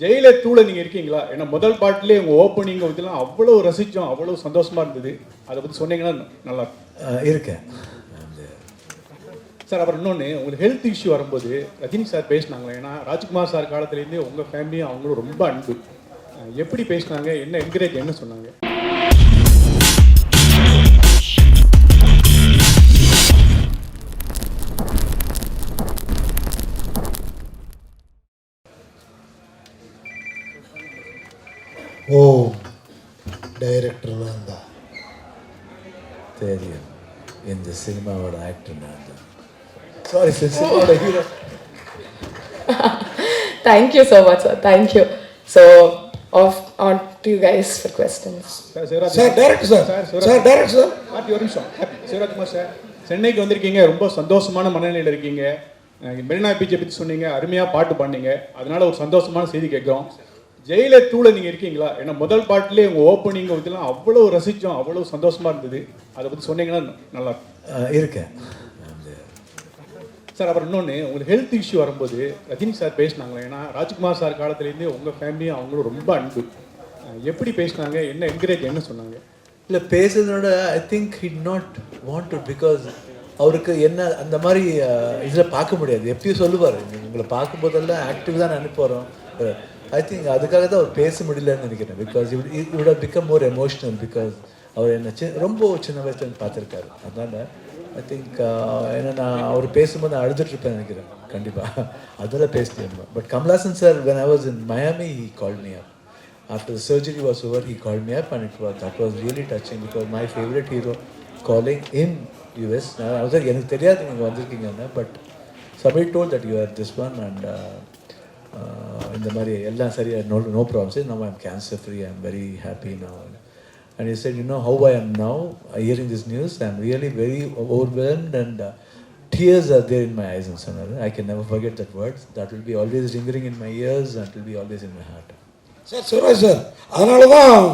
ஜெயில தூள நீங்க இருக்கீங்களா? ஏன்னா முதல் பாட்டிலே உங்க ஓப்பனிங் இதெல்லாம் அவ்வளவு ரசிச்சோம் அவ்வளவு சந்தோஷமா இருந்தது. அதை பத்தி சொன்னீங்கன்னா நல்லா இருக்கேன். சார் அப்புறம் இன்னொன்று உங்களுக்கு ஹெல்த் இஷ்யூ வரும்போது ரஜினி சார் பேசினாங்களே? ஏன்னா ராஜ்குமார் சார் காலத்துலேருந்தே உங்கள் ஃபேமிலியும் அவங்களும் ரொம்ப அன்பு. எப்படி பேசினாங்க? என்ன என்கரேஜ் என்ன சொன்னாங்க? ஓ டைரக்டர் நான் தான் தெரியும். இந்த சினிமாவோட ஆக்டர் நான் தான். சாரி சார் சினிமாவோட hero much, sir. Thank you. So, off on to you guys for questions. Sir sir director sir sir. Sir director sir ஒரு நிமிஷம் சிவராஜ்குமார் சார் சென்னைக்கு வந்திருக்கீங்க ரொம்ப சந்தோஷமான மனநிலையில் இருக்கீங்க. மெரினா பீச்சை பற்றி சொன்னீங்க அருமையாக பாட்டு பாடினீங்க. அதனால ஒரு சந்தோஷமான செய்தி கேட்குறோம். ஜெயில தூள நீங்கள் இருக்கீங்களா? ஏன்னா முதல் பாட்டிலே உங்கள் ஓப்பனிங் இதெல்லாம் அவ்வளவு ரசிச்சோம் அவ்வளவு சந்தோஷமா இருந்தது. அதை பற்றி சொன்னீங்கன்னா நல்லா இருக்கேன். சார் அப்புறம் இன்னொன்று உங்களுக்கு ஹெல்த் இஷ்யூ வரும்போது ரஜினி சார் பேசினாங்களே ஏன்னா ராஜ்குமார் சார் காலத்துலேருந்தே உங்கள் ஃபேமிலியும் அவங்களும் ரொம்ப அன்பு. எப்படி பேசினாங்க? என்ன என்கரேஜ் என்ன சொன்னாங்க? இல்லை பேசுறதோட I think he not want because அவருக்கு என்ன அந்த மாதிரி இதில் பார்க்க முடியாது. எப்பயும் சொல்லுவார். உங்களை பார்க்கும்போதெல்லாம் ஆக்டிவ் தான் அனுப்புகிறோம் ஐ திங்க் அதுக்காக தான் அவர் பேச முடியலன்னு நினைக்கிறேன். Because he have become more emotional because அவர் என்ன சி ரொம்ப சின்ன வயசுல பார்த்துருக்காரு. அதனால் ஐ திங்க் uh, ஏன்னா நான் அவர் பேசும்போது நான் அழுதுட்டுருப்பேன் நினைக்கிறேன். கண்டிப்பாக அதெல்லாம் பேசிட்டேன் but Kamal Haasan sir when I was in Miami he call me up after surgery was over he call me up and it was that was really touching because my favourite hero calling in US நான் எனக்கு தெரியாது நீங்கள் வந்திருக்கீங்கன்னு but சபை told that you are this one and இந்த மாதிரி எல்லாம் சரியா no no problems now I'm cancer free I'm very happy now and he said you know how I am now uh, hearing this news I'm really very overwhelmed and uh, tears are there in my eyes and so. I can never forget that word that will be always lingering in my ears and will be always in my heart sir Shivaraj sir அதனால தான்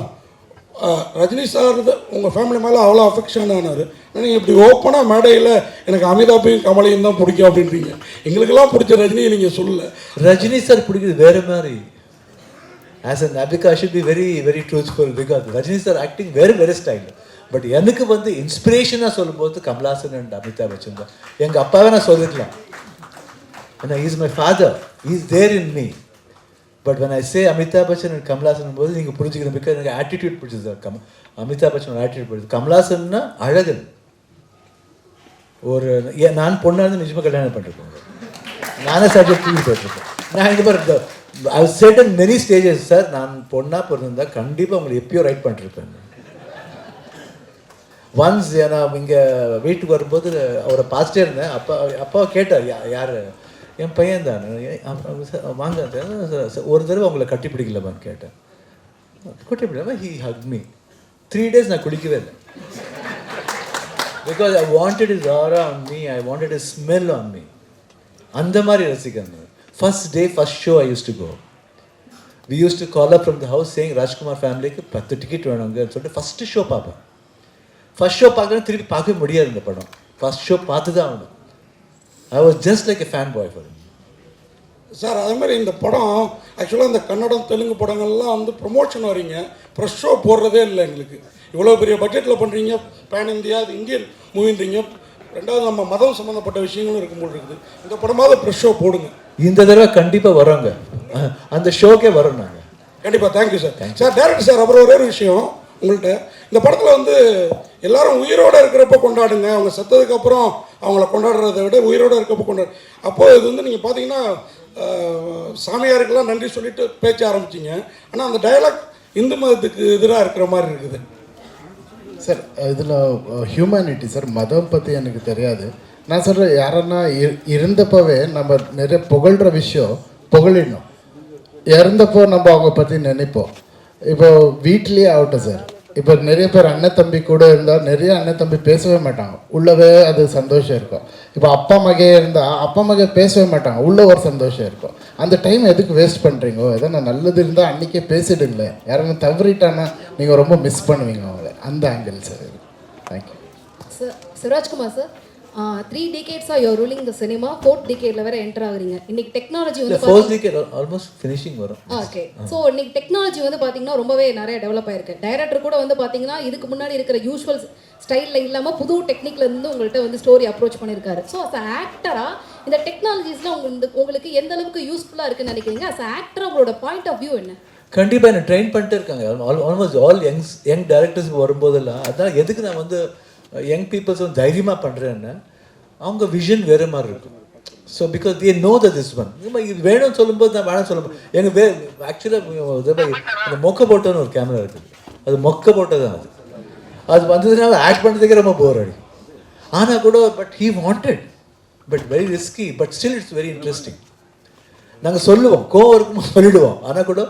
Rajini sir உங்கள் family மேலே அவ்வளோ affection ஆனார் நீங்கள் இப்படி ஓப்பனாக மேடையில் எனக்கு அமிதாப்பையும் கமலையும் தான் பிடிக்கும் அப்படின்றீங்க. எங்களுக்கெல்லாம் பிடிச்ச ரஜினியை நீங்கள் சொல்லல. ரஜினி சார் பிடிக்கிறது வேறு மாதிரி. As an நபிகா should be very very truthful because Rajini sir acting வேறு வேறு ஸ்டைல் பட் எனக்கு வந்து இன்ஸ்பிரேஷனாக சொல்லும்போது கமலாசன் அண்ட் அமிதாப் பச்சன் தான் எங்கள் அப்பாவே நான் சொல்லிக்கலாம். ஏன்னா is my father is there in me but when I say Amitabh Bachchan and Kamal Haasan போது நீங்கள் புரிஞ்சுக்கணும் பிகாஸ் எனக்கு ஆட்டிடியூட் பிடிச்சது கம் அமிதாப் பச்சனோட ஆட்டிடியூட் பிடிச்சது. கமலாசன்னா அழகன் ஒரு நான் பொண்ணாக இருந்து நிஜமாக கல்யாணம் பண்ணிருக்கோங்க நானே சப்ஜெக்ட் டிவி போட்டிருக்கேன். நான் இந்த மாதிரி I said many stages sir நான் பொண்ணாக பிறந்திருந்தா கண்டிப்பாக உங்களுக்கு எப்பயோ ரைட் பண்ணிருப்பேன். ஒன்ஸ் நான் இங்கே வீட்டுக்கு வரும்போது அவரை பார்த்துட்டே இருந்தேன். அப்பா அப்பாவை கேட்டார் யா யார்? என் பையன் தான். வாங்க ஒரு தடவை உங்களை கட்டி பிடிக்கலமான்னு கேட்டேன். கட்டி பிடிக்கலாமா he hug me three days நான் குடிக்கவே இல்லை. Because I wanted is aura on me I wanted is smell on me அந்த மாதிரி ரசிக்கிறேன் first day first show I use to go we use to call up from the house சேங் Rajkumar ஃபேமிலிக்கு பத்து ticket வேணுங்கன்னு சொல்லிட்டு first show பார்ப்பேன். First show பார்க்குறேன் திருப்பி பார்க்கவே முடியாது இந்த படம். ஃபஸ்ட் ஷோ பார்த்து தான் ஆகணும். I was just like a fan boy for sir அதே மாதிரி இந்த படம் ஆக்சுவலாக இந்த கன்னடம் தெலுங்கு படங்கள்லாம் வந்து ப்ரொமோஷன் வரீங்க ப்ரெஷ் ஷோ போடுறதே இல்லை எங்களுக்கு. இவ்வளோ பெரிய பட்ஜெட்டில் பண்ணுறீங்க பேன் இந்தியா அது இந்தியன் மூவின்றீங்க ரெண்டாவது நம்ம மதம் சம்மந்தப்பட்ட விஷயங்களும் இருக்கும் போல் இருக்குது. இந்த படமாவது ப்ரெஷ் ஷோ போடுங்க. இந்த தடவை கண்டிப்பாக வரோங்க அந்த ஷோக்கே வரோம் நாங்கள் கண்டிப்பாக thank you sir sir director sir அப்புறம் ஒரே ஒரு விஷயம். உங்கள்கிட்ட இந்த படத்தில் வந்து எல்லாரும் உயிரோடு இருக்கிறப்ப கொண்டாடுங்க. அவங்க செத்ததுக்கு அப்புறம் அவங்கள கொண்டாடுறதை விட உயிரோடு இருக்கப்போ கொண்டாடு அப்போது இது வந்து நீங்கள் பார்த்தீங்கன்னா சாமியாருக்கெல்லாம் நன்றி சொல்லிட்டு பேச்ச ஆரம்பிச்சிங்க. ஆனால் அந்த டயலாக் இந்து மதத்துக்கு எதிராக இருக்கிற மாதிரி இருக்குது. சார் இதில் ஹியூமனிட்டி சார் மதம் பற்றி எனக்கு தெரியாது. நான் சொல்கிறேன் யாரன்னா இருந்தப்பவே நம்ம நிறைய புகழ்கிற விஷயம் புகழிடணும் இறந்தப்போ நம்ம அவங்க பற்றி நினைப்போம். இப்போ வீட்லேயே ஆகட்டும் சார். இப்போ நிறைய பேர் அண்ணன் தம்பி கூட இருந்தால் நிறைய அண்ணன் தம்பி பேசவே மாட்டாங்க. உள்ளவே அது சந்தோஷம் இருக்கும். இப்போ அப்பா மகே இருந்தால் அப்பா மகே பேசவே மாட்டாங்க. உள்ள ஒரு சந்தோஷம் இருக்கும். அந்த டைம் எதுக்கு வேஸ்ட் பண்ணுறீங்க எதனா நல்லது இருந்தால் அன்றைக்கே பேசிடுங்களேன் யாருன்னா தவறிட்டானா நீங்கள் ரொம்ப மிஸ் பண்ணுவீங்க அவங்கள. அந்த angle sir thank you sir Shivarajkumar sir three டிகேட்ஸாக your ruling the cinema fourth டிகேட்ல வேற என்டர் ஆகுறீங்க. இன்னைக்கு டெக்னாலஜி வந்து ஃபர்ஸ்ட் வீக் ஆல்மோஸ்ட் ஃபினிஷிங் வரும். ஓகே ஸோ இன்னைக்கு டெக்னாலஜி வந்து பார்த்தீங்கன்னா ரொம்பவே நிறைய டெவலப் ஆயிருக்கு. டைரக்டர் கூட வந்து பார்த்தீங்கன்னா இதுக்கு முன்னாடி இருக்கிற யூஸ்வல் ஸ்டைலில் இல்லாமல் புது டெக்னிக்ல இருந்து உங்கள்கிட்ட வந்து ஸ்டோரி அப்ரோச் பண்ணியிருக்காரு ஸோ அஸ் ஆக்டராக இந்த டெக்னாலஜிஸ்லாம் உங்களுக்கு உங்களுக்கு எந்த அளவுக்கு யூஸ்ஃபுல்லாக இருக்குன்னு நினைக்கிறீங்க? அஸ் ஆக்டர் உங்களோட பாயிண்ட் ஆஃப் வியூ என்ன? கண்டிப்பாக என்ன ட்ரெயின் பண்ணிட்டு இருக்காங்க. Almost all youngs young directors வரும்போதெல்லாம் அதான் எதுக்கு நான் வந்து யங் பீப்புள்ஸ் வந்து தைரியமாக பண்ணுறேன்னா அவங்க விஷன் வேறு மாதிரி இருக்கும். So because they know the this one இது வேணும்னு சொல்லும்போது நான் வேணாம் சொல்லும்போது எங்கள் வே ஆக்சுவலாக அந்த மொக்க போட்டோன்னு ஒரு கேமரா இருக்குது. அது மொக்க போட்டோ தான் அது. அது வந்ததுனால ஆக்ட் பண்ணுறதுக்கே ரொம்ப போர் அடிக்கும் ஆனால் கூட but he wanted but very risky but still it's very interesting நாங்கள் சொல்லுவோம் கோவம் இருக்குமோ சொல்லிடுவோம். ஆனால் கூட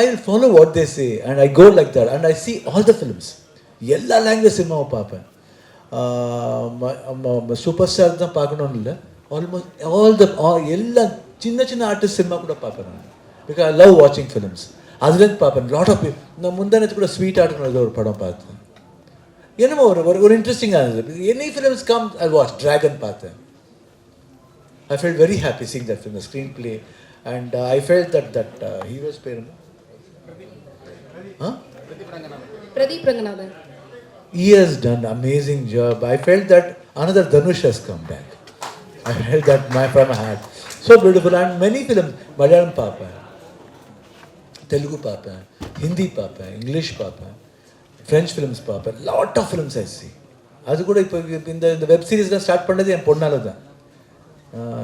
I will follow what they say and I go like that and I see all the films எல்லா லாங்குவேஜ் சினிமாவும் பார்ப்பேன். சூப்பர் ஸ்டார் தான் பார்க்கணும்னு இல்லை. ஆல்மோஸ்ட் ஆல் த எல்லா சின்ன சின்ன ஆர்டிஸ்ட் சினிமா கூட பார்ப்பேன் நான். பிகாஸ் ஐ லவ் வாட்சிங் ஃபிலிம்ஸ் அதுலேருந்து பார்ப்பேன். லாட் ஆஃப் நான் முந்தானத்து கூட ஸ்வீட் ஆர்ட்னு ஒரு படம் பார்த்தேன். என்னமோ ஒரு ஒரு ஒரு இன்ட்ரெஸ்டிங்காக இருந்தது. Any films come I watch Dragon பார்த்தேன். I felt very happy seeing that film, the screenplay, and uh, I felt that that uh, hero's parent. Huh? Pradeep Ranganathan. He has done amazing job. I felt that another Dhanush has come back. I felt that my from my heart. So beautiful and many films. Malayalam Papa, Telugu Papa, Hindi Papa, English Papa, French films Papa. Lot of films I see. அது கூட இப்போ இந்த இந்த web சீரிஸ்லாம் start பண்ணது என் பொண்ணால் தான்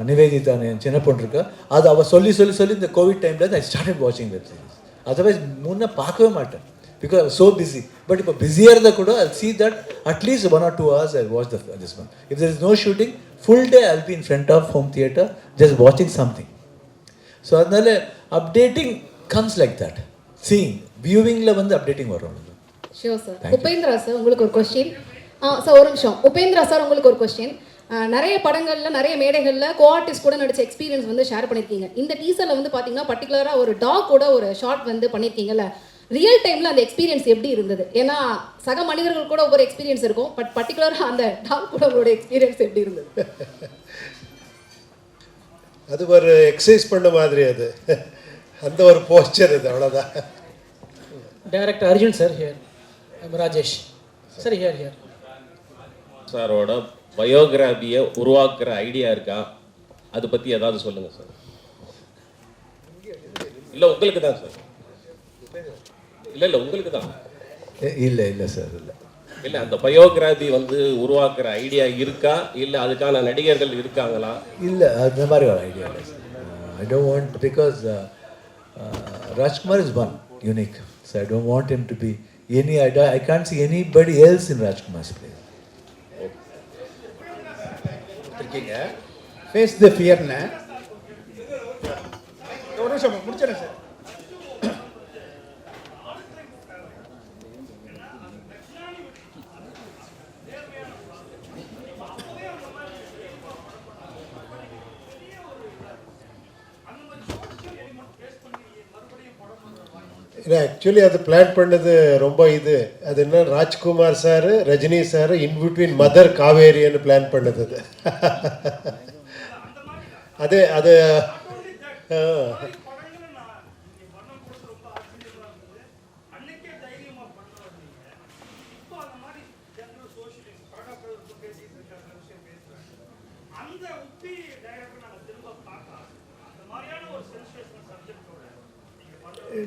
நிவேதிதா என் சின்ன பொண்ணு இருக்கா அது அவள் சொல்லி சொல்லி சொல்லி இந்த கோவிட் டைமில் ஐ ஸ்டார்டட் வாட்சிங் வெப் சீரிஸ் அதர்வைஸ் முன்னே பார்க்கவே மாட்டேன் பிகாஸ் ஸோ பிஸி பட் இப்போ பிஸியாக இருந்தால் கூட I see that at least one or two hours I watch this one if is no shooting full day I'll be in front of home theatre just வாட்சிங் something so அதனால updating comes like that seeing வியூவிங்கில் வந்து updating வரும். உங்களுக்கு sure sir Upendra sir உங்களுக்கு ஒரு question sir ஒரு நிமிஷம். Upendra sir உங்களுக்கு ஒரு கொஸ்டின் நிறைய படங்களில் நிறைய மேடைகளில் கோ ஆர்டிஸ்ட் கூட நடிச்ச எக்ஸ்பீரியன்ஸ் வந்து ஷேர் பண்ணியிருக்கீங்க இந்த டீசரில் வந்து பார்த்தீங்கன்னா பர்டிகுலராக ஒரு டாக் கூட ஒரு ஷார்ட் வந்து பண்ணியிருக்கீங்கல்ல ரியல் டைமில் அந்த எக்ஸ்பீரியன்ஸ் எப்படி இருந்தது? ஏன்னா சக மனிதர்கள் கூட ஒவ்வொரு எக்ஸ்பீரியன்ஸ் இருக்கும் பட் பர்டிகுலராக அந்த டாக் கூட உங்களோட எக்ஸ்பீரியன்ஸ் எப்படி இருந்தது? அது ஒரு எக்ஸசைஸ் பண்ண மாதிரி அது. அந்த ஒரு போஸ்டர் இது அவ்வளோதான் Director Arjun sir here. I'm Rajesh. Sir here here. சாரோட பயோகிராஃபியை உருவாக்குற ஐடியா இருக்கா? அதை பற்றி ஏதாவது சொல்லுங்கள் சார் இல்லை உங்களுக்கு தான் சார் இல்லை இல்லை உங்களுக்கு தான். இல்லை இல்லை சார் இல்லை. இல்லை அந்த பயோகிராஃபி வந்து உருவாக்குற ஐடியா இருக்கா? இல்லை அதுக்கான நடிகர்கள் இருக்காங்களா? இல்லை அந்த மாதிரி ஒரு ஐடியா இல்லை I don't want because Rajkumar is one unique so I don't want him to be any I I can't see anybody else in Rajkumar's play இருக்கீங்க ஃபேஸ் த ஃபியர்னு ஒரு நிமிஷம் முடிச்சிடறேன் சார் இல்லை ஆக்சுவலி அது பிளான் பண்ணது ரொம்ப இது. அது என்ன Rajkumar sir Rajini sir in between mother காவேரின்னு plan பண்ணது அது. அது அது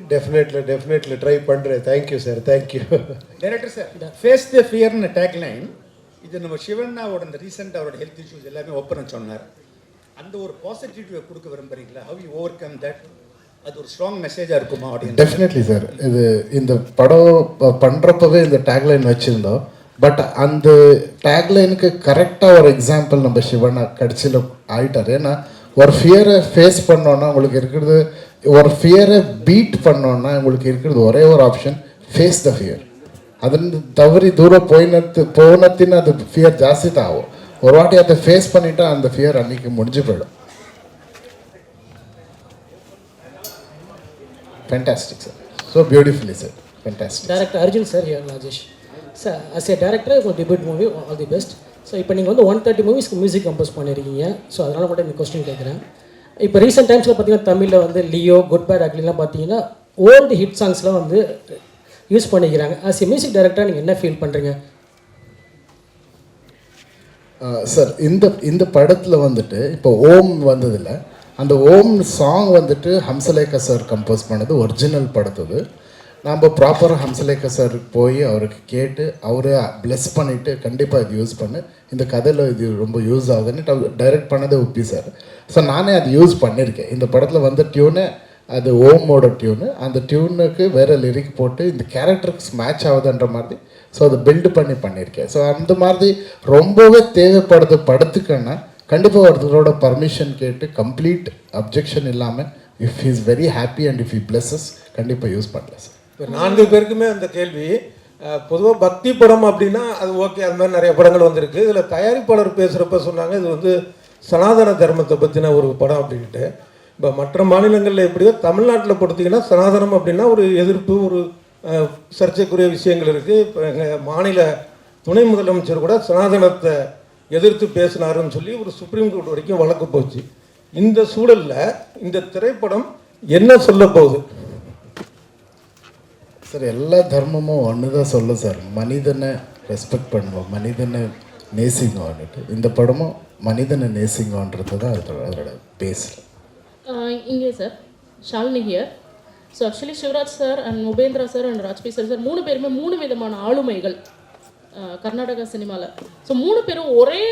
டெஃபினெட்லி டெஃபினெட்லி ட்ரை பண்ணுறேன் thank you sir thank you director sir face the ஃபியர்னு tagline இது நம்ம சிவண்ணாவோட இந்த ரீசெண்ட் அவரோட ஹெல்த் இஷ்யூஸ் எல்லாமே ஓப்பன் சொன்னார். அந்த ஒரு பாசிட்டிவ் கொடுக்க விரும்புறீங்களா? How you overcome that அது ஒரு ஸ்ட்ராங் மெசேஜாக இருக்குமா ஆடியன்ஸ் டெஃபினெட்லி சார் இது இந்த படம் ப- பண்றப்பவே இந்த டேக்லைன் வச்சுருந்தோம். பட் அந்த டேக்லைனுக்கு கரெக்டாக ஒரு எக்ஸாம்பிள் நம்ம சிவனா கடைசியில் ஆயிட்டார். ஏன்னா ஒரு ஃபியரை ஃபேஸ் பண்ணோன்னா உங்களுக்கு இருக்கிறது ஒரு ஃபியரை பீட் பண்ணோன்னா உங்களுக்கு இருக்கிறது ஒரே ஒரு ஆப்ஷன் ஃபேஸ் த ஃபியர் ಅದನ್ನು ತವರಿ ದೂರ போயினத்து போனத்தின் அது ஃபியர் ಜಾಸ್ತಿ தான் ஆகும் ஒரு வாட்டி அதை ஃபேஸ் பண்ணிட்டா அந்த ஃபியர் அன்னைக்கு முடிஞ்சு போயிடும் fantastic sir so beautifully sir fantastic Director Arjun sir here Rajesh. Sir, as a director for debut movie, all the best. So இப்போ நீங்கள் வந்து ஒன் தேர்ட்டி மூவிஸ்க்கு மியூசிக் கம்போஸ் பண்ணியிருக்கீங்க ஸோ அதனால் மட்டும் இந்த கொஸ்டின் கேட்குறேன் இப்போ ரீசெண்ட் டைம்ஸில் பார்த்தீங்கன்னா தமிழில் வந்து லியோ குட் பேட் அக்லிலாம் பார்த்தீங்கன்னா ஓல்டு ஹிட் சாங்ஸ்லாம் வந்து யூஸ் பண்ணிக்கிறாங்க. ஆஸ் எ மியூசிக் டைரக்டராக நீங்கள் என்ன ஃபீல் பண்ணுறீங்க சார் இந்த இந்த படத்தில் வந்துட்டு இப்போ ஓம் வந்ததில்ல. அந்த ஓம் சாங் வந்துட்டு ஹம்சலேகா சார் கம்போஸ் பண்ணது ஒரிஜினல் படத்தது. நாம் ப்ராப்பராக ஹம்சலேகா சார் போய் அவருக்கு கேட்டு அவரை ப்ளெஸ் பண்ணிவிட்டு கண்டிப்பாக இது யூஸ் பண்ணு. இந்த கதையில் இது ரொம்ப யூஸ் ஆகுதுன்னு டைரக்ட் பண்ணதே உப்பி சார் ஸோ நானே அது யூஸ் பண்ணியிருக்கேன் இந்த படத்தில் வந்த டியூனு அது ஓமோட டியூனு அந்த டியூனுக்கு வேறு லிரிக் போட்டு இந்த கேரக்டருக்கு மேட்ச் ஆகுதுன்ற மாதிரி ஸோ அதை பில்டு பண்ணி பண்ணியிருக்கேன் ஸோ அந்த மாதிரி ரொம்பவே தேவைப்படுது படத்துக்குன்னா கண்டிப்பாக ஒருத்தரோட பர்மிஷன் கேட்டு கம்ப்ளீட் அப்ஜெக்ஷன் இல்லாமல் if is very happy and if he pleases கண்டிப்பாக யூஸ் பண்ணல சார் நான்கு பேருக்குமே அந்த கேள்வி. பொதுவாக பக்தி படம் அப்படின்னா அது ஓகே அது மாதிரி நிறைய படங்கள் வந்திருக்கு. இதில் தயாரிப்பாளர் பேசுகிறப்ப சொன்னாங்க இது வந்து சனாதன தர்மத்தை பற்றின ஒரு படம் அப்படின்ட்டு இப்போ மற்ற மாநிலங்களில் எப்படியோ தமிழ்நாட்டில் பொறுத்தீங்கன்னா சனாதனம் அப்படின்னா ஒரு எதிர்ப்பு ஒரு சர்ச்சைக்குரிய விஷயங்கள் இருக்குது இப்போ எங்கள் மாநில துணை முதலமைச்சர் கூட சனாதனத்தை எதிர்த்து பேசினாருன்னு சொல்லி ஒரு சுப்ரீம் கோர்ட் வரைக்கும் வழக்கு போச்சு. இந்த சூழலில் இந்த திரைப்படம் என்ன சொல்ல போகுது? சார் எல்லா தர்மமும் ஒன்று தான் சொல்லும் சார். மனிதனை ரெஸ்பெக்ட் பண்ணுவோம் மனிதனை நேசிங்கோன்னுட்டு. இந்த படமும் மனிதனை நேசிங்கோன்றது தான் அதோட அதோட பேஸ் இங்கே sir Shalini here so actually Shivaraj sir and Upendra sir and Raj B sir sir மூணு பேருமே மூணு விதமான ஆளுமைகள் கர்நாடகா சினிமாவில் ஸோ மூணு பேரும் ஒரே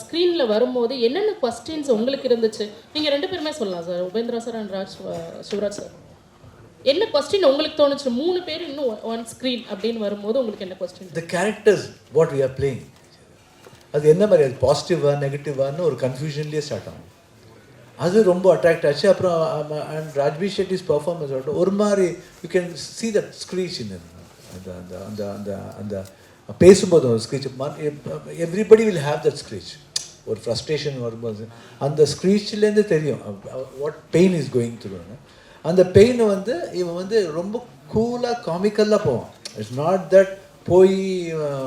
ஸ்க்ரீனில் வரும்போது என்னென்ன கொஸ்டின்ஸ் உங்களுக்கு இருந்துச்சு? நீங்கள் ரெண்டு பேருமே சொல்லலாம் sir Upendra sir and Raj Shivaraj sir என்ன கொஸ்டின் உங்களுக்கு தோணுச்சு மூணு பேர் இன்னும் ஒன் ஸ்க்ரீன் அப்படின்னு வரும்போது உங்களுக்கு என்ன question the characters what we are playing அது என்ன மாதிரி? அது பாசிட்டிவா நெகட்டிவான்னு ஒரு கன்ஃபியூஷன்லேயே ஸ்டார்ட் ஆகும். அது ரொம்ப அட்ராக்ட் ஆச்சு. அப்புறம் அண்ட் ராஜ்பி ஷெட்டிஸ் பர்ஃபார்மன்ஸ் ஒரு மாதிரி you can see that screech in அந்த அந்த அந்த அந்த அந்த பேசும்போது ஒரு screech everybody will have that screech ஒரு ஃப்ரஸ்ட்ரேஷன் வரும்போது. அந்த ஸ்க்ரீச்லேருந்து தெரியும் what pain is going through அந்த பெயினை வந்து இவன் வந்து ரொம்ப கூலாக காமிக்கலாக போவான். இட்ஸ் நாட் தட் போய்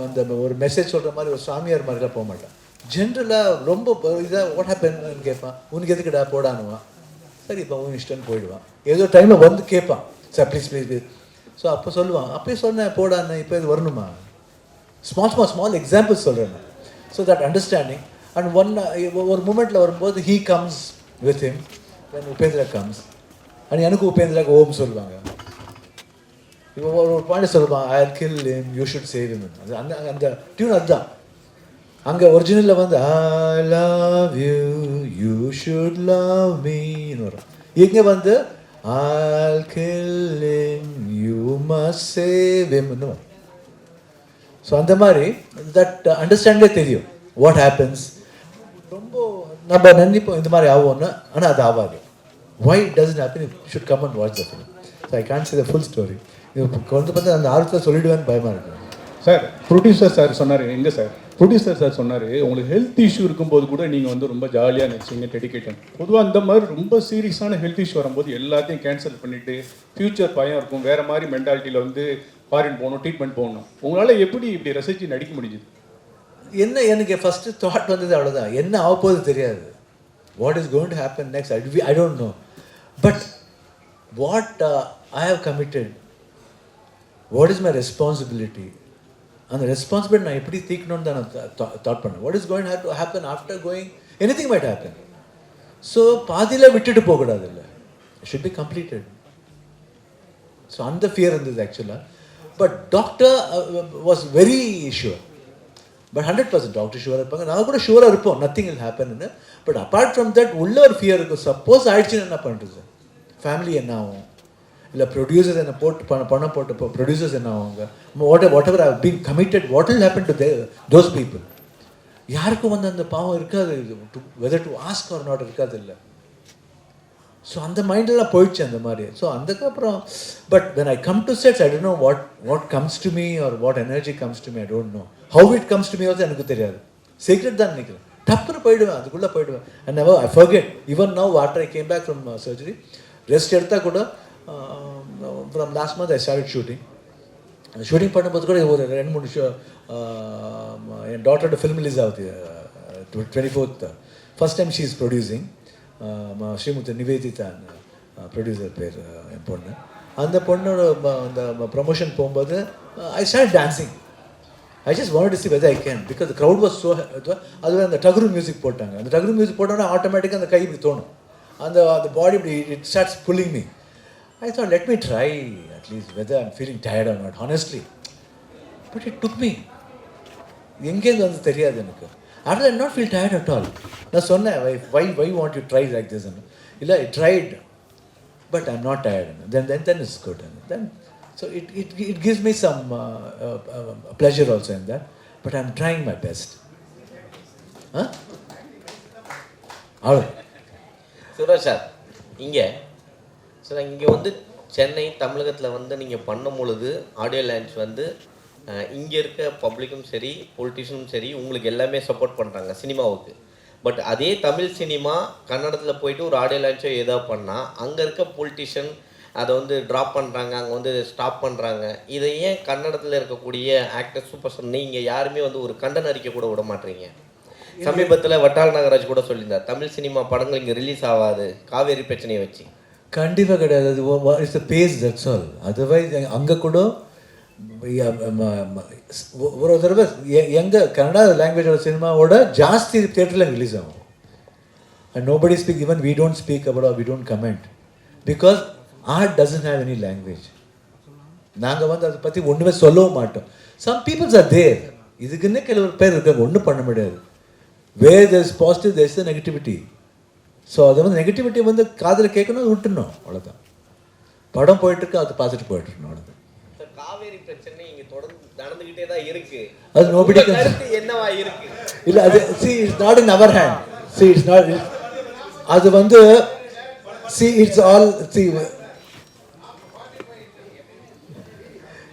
அந்த ஒரு மெசேஜ் சொல்கிற மாதிரி ஒரு சாமியார் மாதிரிலாம் போக மாட்டான். ஜென்ரலாக ரொம்ப இதாக வாட் ஹேப்பன் கேட்பான் உனக்கு எதுக்குடா போடானுவான். சரி இப்போ உன் இஷ்டம்னு போயிடுவான். ஏதோ டைமில் வந்து கேட்பான் sir please please please so அப்போ சொல்லுவான். அப்போயே சொன்னேன் போடான்னு. இப்போ இது வரணுமா? ஸ்மால் ஸ்மால் ஸ்மால் எக்ஸாம்பிள்ஸ் சொல்கிறேன் so that understanding and one ஒரு மூமெண்ட்டில் வரும்போது he comes with him then Upendra comes and எனக்கு உபேந்திராக்கு ஓம் சொல்லுவாங்க. இப்போ ஒரு ஒரு பாயிண்ட் சொல்லுவான் I kill him you should save him அது அந்த அந்த டியூன் அதுதான். அங்கே ஒரிஜினலில் வந்து I love you you should love மீன்னு வரும். இங்கே வந்து I'll kill him, you must save him so அந்த மாதிரி தட் அண்டர்ஸ்டாண்டே தெரியும். வாட் ஹேப்பன்ஸ் ரொம்ப நம்ம நினைப்போம் இந்த மாதிரி ஆகும்னு ஆனால் அது ஆகாது. Why doesn't happen should come and watch the film so I can't see the full story இது வந்து அந்த ஆர்வத்தில் சொல்லிடுவேன்னு பயமாக இருக்கு. சார் ப்ரொடியூசர் சார் சொன்னார். எங்கே சார் ப்ரொடியூசர் சார் சொன்னார் உங்களுக்கு ஹெல்த் இஷ்யூ இருக்கும்போது கூட நீங்கள் வந்து ரொம்ப ஜாலியாக நினச்சிங்க டெடிக்கேட்டன் பொதுவாக அந்த மாதிரி ரொம்ப சீரியஸான ஹெல்த் இஷ்யூ வரும்போது எல்லாத்தையும் கேன்சல் பண்ணிவிட்டு ஃப்யூச்சர் பயம் இருக்கும். வேறு மாதிரி மென்டாலிட்டியில் வந்து ஃபாரின் போகணும் ட்ரீட்மெண்ட் போகணும். உங்களால் எப்படி இப்படி ரசித்து நடிக்க முடிஞ்சுது? என்ன எனக்கு ஃபஸ்ட்டு தாட் வந்தது அவ்வளோதான் என்ன ஆக போகுது தெரியாது. What is going to happen next I I don't know but what I have committed what is my responsibility அந்த ரெஸ்பான்சிபிலிட்டி நான் எப்படி தீக்கணும்னு தான் நான் தாட் பண்ணேன். What is going to happen after going anything might happen so பாதியில் விட்டுட்டு போகக்கூடாது இல்லை ஷுட் பி கம்ப்ளீட்டட் ஸோ அந்த ஃபியர் இருந்தது ஆக்சுவலாக but doctor was very sure but hundred percent doctor ஷுவராக இருப்பாங்க. நான் கூட ஷுவராக இருப்போம். நத்திங் இல் ஹேப்பன்னு பட் அப்பார்ட் ஃப்ரம் தட் உள்ள ஒரு ஃபியர் இருக்கும். சப்போஸ் ஆயிடுச்சுன்னு என்ன பண்ணுறது ஃபேமிலி என்ன ஆகும்? இல்லை ப்ரொடியூசர்ஸ் என்ன போட்டு பண்ண பணம் போட்டு ப்ரொடியூசர்ஸ் என்ன ஆகுங்க what whatever been committed what will happen to they those people யாருக்கும் வந்து அந்த பாவம் இருக்காது. Whether to ask or not இருக்காது இல்லை. ஸோ அந்த மைண்டெல்லாம் போயிடுச்சு அந்த மாதிரி. ஸோ அதுக்கப்புறம் but when I come to sets I don't know what what comes to me or what energy comes to me I don't know how it comes to me வந்து எனக்கு தெரியாது. சீக்ரெட் தான் நினைக்கிறேன். டப்புன்னு போயிடுவேன் அதுக்குள்ளே போயிடுவேன். And never I forget even now after I came back from surgery rest எடுத்தால் கூட from last month I start shooting அந்த ஷூட்டிங் பண்ணும்போது கூட ஒரு ரெண்டு மூணு ஷோ என் டாட்டரோட ஃபிலிம் ரிலீஸ் ஆகுது twenty fourth first time she is producing Sri Muthu Nivedita producer பேர் என் பொண்ணு. அந்த பொண்ணோட ம- அந்த ப்ரொமோஷன் போகும்போது I start dancing I just want to see whether I can because crowd was so அதுவே அந்த டகுரு மியூசிக் போட்டாங்க. அந்த டகுரு மியூசிக் போட்டோன்னா ஆட்டோமேட்டிக்காக அந்த கை இப்படி தோணும். அந்த அந்த பாடி இப்படி it starts pulling me I thought let me try at least whether I'm feeling tired or not honestly but it took me எங்கேருந்து வந்து தெரியாது எனக்கு. ஆனால் I not feel tired at all நான் சொன்னேன் why why why want you try like this இல்லை tried but I'm not tired then then then is good then so it it it gives me some pleasure also in that but I am trying my best அவ்வளோ Shivaraj sir இங்கே. Sir இங்கே வந்து சென்னை தமிழகத்தில் வந்து நீங்கள் பண்ணும் பொழுது ஆடியோ லான்ச் வந்து இங்கே இருக்க பப்ளிக்கும் சரி பொலிட்டிஷியனும் சரி உங்களுக்கு எல்லாமே சப்போர்ட் பண்ணுறாங்க சினிமாவுக்கு. பட் அதே தமிழ் சினிமா கன்னடத்தில் போயிட்டு ஒரு ஆடியோ லான்ச்சோ ஏதோ பண்ணால் அங்கே இருக்க பொலிட்டிஷியன் அதை வந்து ட்ராப் பண்ணுறாங்க அங்கே வந்து ஸ்டாப் பண்ணுறாங்க இதை ஏன் கன்னடத்தில் இருக்கக்கூடிய ஆக்டர் சூப்பர் ஸ்டார் நீங்கள் யாருமே வந்து ஒரு கண்டன அறிக்கை கூட விட மாட்டீங்க? சமீபத்தில் வட்டால் நாகராஜ் கூட சொல்லியிருந்தார் தமிழ் சினிமா படங்கள் இங்கே ரிலீஸ் ஆகாது காவேரி பிரச்சனையை வச்சு. கண்டிப்பாக கிடையாது. It's face that's all otherwise அங்கே கூட ஒரு தடவை எ- எங்க கன்னடா லாங்குவேஜோட சினிமாவோட ஜாஸ்தி தேட்டரில் ரிலீஸ் ஆகும் and nobody speak even we don't speak about we don't comment because art doesn't have any language நாங்கள் வந்து அதை பற்றி ஒன்றுமே சொல்லவும் மாட்டோம் சம் பீப்புள்ஸ் ஆர் தேர் இதுக்குன்னே ಕೆಲವರು பேர் இருக்காங்க ஒன்றும் பண்ண முடியாது where there's positive there's the negativity so அதை வந்து நெகட்டிவிட்டி வந்து காதில் கேட்கணும் அது விட்டுணும் அவ்வளோதான் படம் போயிட்டுருக்கு அது பார்த்துட்டு போயிட்டுருக்கணும் அவ்வளோதான் சார் காவேரி பிரச்சனை இங்கே தொடர்ந்து நடந்துக்கிட்டே தான் இருக்கு. அது கருத்து என்னவா இருக்கு? இல்லை அது see it's not in our hand see it's not அது வந்து சி இட்ஸ் ஆல் சி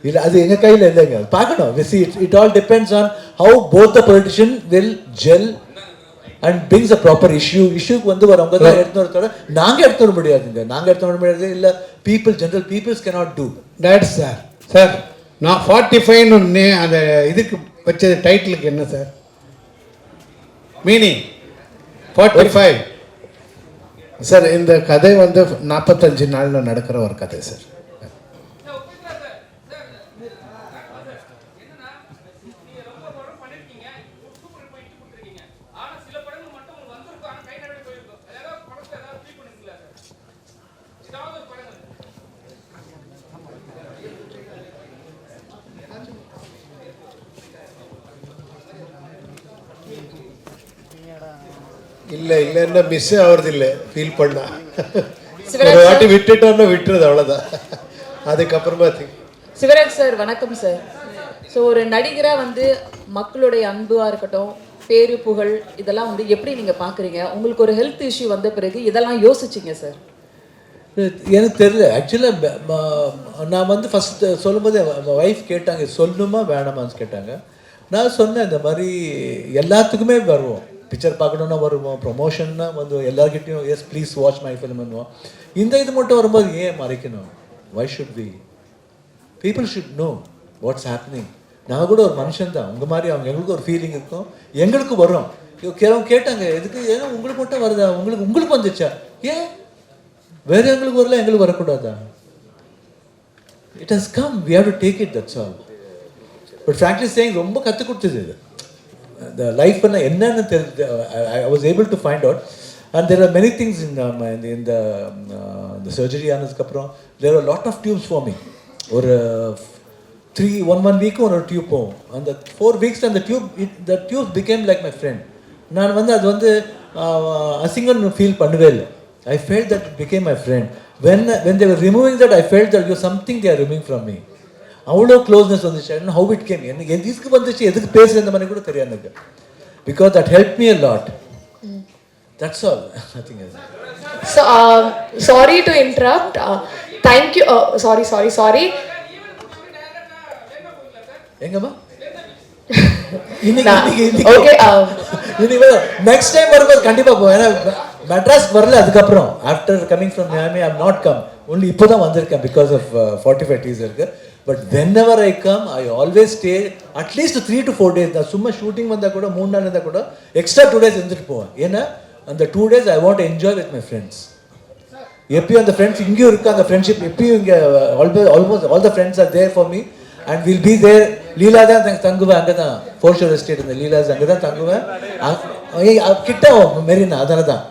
இல்லை அது எங்கள் கையில் இல்லைங்க. பார்க்கணும். See it it all depends on how both the politician will gel and brings a proper issue இஷ்யூக்கு வந்து வரவங்க தான் எடுத்து வரத்தோட நாங்கள் எடுத்து வர முடியாதுங்க. நாங்கள் எடுத்து வர முடியாது இல்லை people general peoples cannot do that sir sir நான் ஃபார்ட்டி ஃபைவ்னு அந்த இதுக்கு வச்சது டைட்டிலுக்கு என்ன sir? Meaning forty five sir இந்த கதை வந்து நாற்பத்தஞ்சு நாளில் நடக்கிற ஒரு கதை சார். இல்லை இல்லைன்னா மிஸ் ஆகிறது இல்லை ஃபீல் பண்ணா. சிவராஜ் ஒரு வாட்டி விட்டுட்டோன்னா விட்டுறது அவ்வளோதான் அதுக்கப்புறமா சிவராஜ் சார் வணக்கம் சார் ஸோ ஒரு நடிகராக வந்து மக்களுடைய அன்புவாக இருக்கட்டும் பேரு புகழ் இதெல்லாம் வந்து எப்படி நீங்கள் பார்க்குறீங்க உங்களுக்கு ஒரு ஹெல்த் இஷ்யூ வந்த பிறகு இதெல்லாம் யோசிச்சிங்க சார் எனக்கு தெரியல. ஆக்சுவலாக நான் வந்து ஃபஸ்ட்டு சொல்லும்போது ஒய்ஃப் கேட்டாங்க சொல்லணுமா வேணாமான்னு கேட்டாங்க. நான் சொன்னேன் இந்த மாதிரி எல்லாத்துக்குமே வருவோம். பிக்சர் பார்க்கணுன்னா வருவோம் ப்ரொமோஷன்னா வந்து எல்லார்கிட்டையும் yes please watch my film பண்ணுவோம் இந்த இது மட்டும் வரும்போது ஏன் மறைக்கணும்? Why should be people should know what's happening நான் கூட ஒரு மனுஷன் தான். உங்கள் மாதிரி அவங்க எங்களுக்கு ஒரு ஃபீலிங் இருக்கும். எங்களுக்கு வரும். கேவங்க கேட்டாங்க எதுக்கு ஏன்னா உங்களுக்கு மட்டும் வருதா? உங்களுக்கு உங்களுக்கு வந்துச்சா? ஏன்? வேறு எங்களுக்கு வரல எங்களுக்கு வரக்கூடாதா? It has come we have to take it that's all but frankly saying ரொம்ப கற்றுக் கொடுத்தது இது. இந்த லைஃப் என்னன்னு தெரிஞ்சு I was able to find out and there are many things இந்த இந்த இந்த சர்ஜரி ஆனதுக்கப்புறம் there are lot of tubes forming ஒரு த்ரீ ஒன் ஒன் வீக்கும் ஒரு டியூப் போகும். அந்த ஃபோர் வீக்ஸ் அந்த tube it the tube became like my friend நான் வந்து அது வந்து அசிங்கம் ஃபீல் பண்ணவே இல்லை. I feel that became my friend when when there removing that I feel that you something there removing from me அவ்வளோ closeness வந்துச்சு. அண்ட் ஹவு இட் கேம் எனக்கு எதுக்கு வந்துச்சு எதுக்கு பேசுறது இந்த மாதிரி கூட தெரியாது எனக்கு. Because that help me a lot that's all nothing else So, um, sorry to interrupt. Uh, thank you. Uh, sorry, sorry, sorry. எங்கம்மா? um, நெக்ஸ்ட் டைம் வரும்போது கண்டிப்பாக போவேன் ஏன்னா மெட்ராஸ் வரல அதுக்கப்புறம். After coming from Miami not come only இப்போ தான் வந்திருக்கேன் because of forty five டீசருக்கு but whenever I come I always stay at least three to four days தான் சும்மா ஷூட்டிங் வந்தால் கூட மூணு நாள் இருந்தால் கூட எக்ஸ்ட்ரா டூ டேஸ் இருந்துட்டு போவேன். ஏன்னா அந்த two days I want enjoy with my friends எப்பயும் அந்த ஃப்ரெண்ட்ஸ் இங்கேயும் இருக்கு அந்த ஃப்ரெண்ட்ஷிப் எப்பயும் இங்கே almost almost all the friends are there for me and will be there Leela தான் தங்க- தங்குவேன் அங்கே தான் ஃபோர் ஷோர் எஸ்டேட் இந்த லீலாஸ் அங்கே தான் தங்குவேன் ஏய், கிட்ட மெரினா அதில் தான்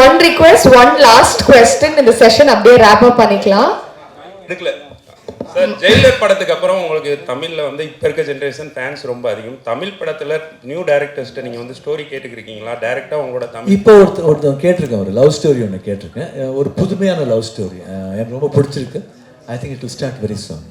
one request one last question இந்த செஷன் அப்படியே ரேப் அப் பண்ணிக்கலாம். எடுக்கல சார் ஜெயிலர் படத்துக்கு அப்புறம் உங்களுக்கு தமிழ்ல வந்து இப்போ இருக்க ஜென்ரேஷன் ஃபேன்ஸ் ரொம்ப அதிகம். தமிழ் படத்துல நியூ டேரக்டர்ஸ்ட்ட நீங்க வந்து ஸ்டோரி கேட்டுக்கிருக்கீங்களா? டைரக்டா உங்களோட தமிழ் இப்போ ஒருத்தர் ஒருத்தவங்க கேட்டிருக்கேன் ஒரு லவ் ஸ்டோரி ஒன்று கேட்டிருக்கேன். ஒரு புதுமையான லவ் ஸ்டோரி எனக்கு ரொம்ப பிடிச்சிருக்கு. I think it will start very song